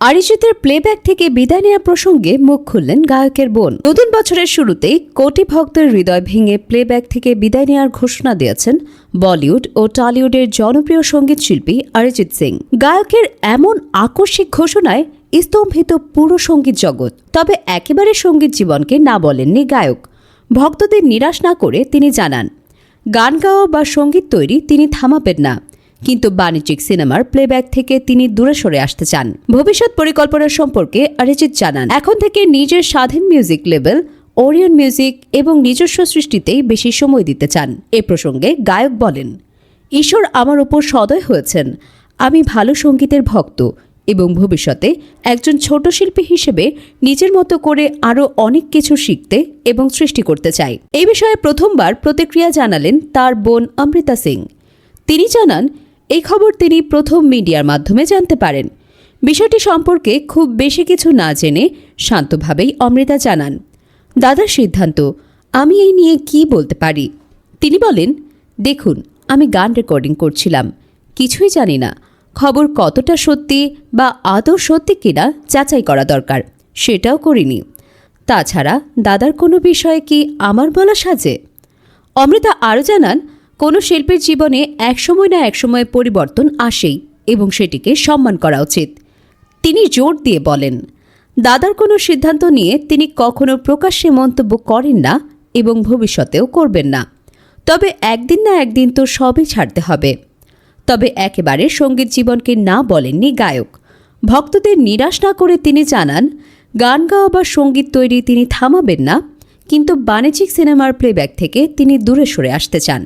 অরিজিতের playback থেকে বিদায় নেওয়া প্রসঙ্গে মুখ খুললেন গায়কের বোন। নতুন বছরের শুরুতেই কোটি ভক্তের হৃদয় ভেঙে প্লেব্যাক থেকে বিদায় নেওয়ার ঘোষণা দিয়েছেন বলিউড ও টলিউডের জনপ্রিয় সংগীত শিল্পী অরিজিৎ সিং। গায়কের এমন আকস্মিক ঘোষণায় স্তম্ভিত পুরো সংগীত জগৎ, তবে একেবারে সংগীত জীবনকে না বলেননি গায়ক। ভক্তদের নিরাশ না করে তিনি জানান, গান গাওয়া বা সংগীত তৈরি তিনি থামাবেন না। কিন্তু বাণিজ্যিক সিনেমার প্লেব্যাক থেকে তিনি দূরে সরে আসতে চান। ভবিষ্যৎ পরিকল্পনা সম্পর্কে অরিজিৎ জানান, এখন থেকে নিজের স্বাধীন মিউজিক লেভেল ওরিয়ন মিউজিক এবং নিজস্ব সৃষ্টিতেই বেশি সময় দিতে চান। এ প্রসঙ্গে গায়ক বলেন, ঈশ্বর আমার ওপর সদয় হয়েছেন। আমি ভালো সঙ্গীতের ভক্ত এবং ভবিষ্যতে একজন ছোট শিল্পী হিসেবে নিজের মতো করে আরও অনেক কিছু শিখতে এবং সৃষ্টি করতে চাই। এই বিষয়ে প্রথমবার প্রতিক্রিয়া জানালেন তার বোন অমৃতা সিং। তিনি জানান এই খবর তিনি প্রথম মিডিয়ার মাধ্যমে জানতে পারেন। বিষয়টি সম্পর্কে খুব বেশি কিছু না জেনে শান্তভাবেই অমৃতা জানান, দাদার সিদ্ধান্ত, আমি এই নিয়ে কি বলতে পারি? তিনি বলেন, দেখুন, আমি গান রেকর্ডিং করছিলাম, কিছুই জানি না, খবর কতটা সত্যি বা আদৌ সত্যি কিনা যাচাই করা দরকার, সেটাও করিনি। তাছাড়া দাদার কোনো বিষয়ে কি আমার বলা সাজে? অমৃতা আরও জানান কোনো শিল্পীর জীবনে একসময় না একসময় পরিবর্তন আসেই এবং সেটিকে সম্মান করা উচিত। তিনি জোর দিয়ে বলেন, দাদার কোনো সিদ্ধান্ত নিয়ে তিনি কখনো প্রকাশ্যে মন্তব্য করেন না এবং ভবিষ্যতেও করবেন না। তবে একদিন না একদিন তো সবই ছাড়তে হবে। তবে একেবারে সংগীত জীবনকে না বলেননি গায়ক। ভক্তদের নিরাশ না করে তিনি জানান, গান গাওয়া বা সংগীত তৈরি তিনি থামাবেন না, কিন্তু বাণিজ্যিক সিনেমার প্লেব্যাক থেকে তিনি দূরে সরে আসতে চান।